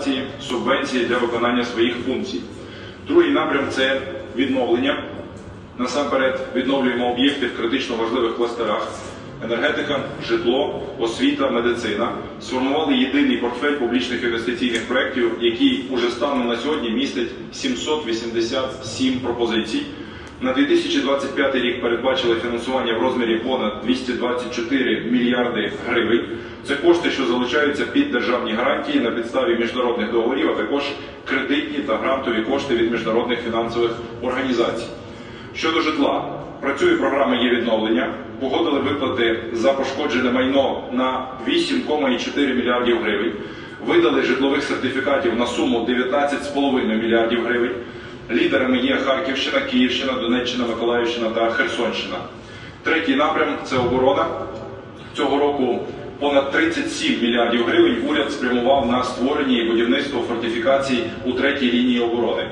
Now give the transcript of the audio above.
дотації, субвенції для виконання своїх функцій. Другий напрям це відновлення. Насамперед відновлюємо об'єкти в критично важливих кластерах. Енергетика, житло, освіта, медицина сформували єдиний портфель публічних інвестиційних проєктів, який уже станом на сьогодні містить 787 пропозицій. На 2025 рік передбачили фінансування в розмірі понад 224 мільярди гривень. Це кошти, що залучаються під державні гарантії на підставі міжнародних договорів, а також кредитні та грантові кошти від міжнародних фінансових організацій. Щодо житла, працює програма є відновлення. Погодили виплати за пошкоджене майно на 8,4 мільярдів гривень. Видали житлових сертифікатів на суму 19,5 мільярдів гривень. Лідерами є Харківщина, Київщина, Донеччина, Миколаївщина та Херсонщина. Третій напрям це оборона. Цього року понад 37 мільярдів гривень уряд спрямував на створення і будівництво фортифікацій у третій лінії оборони.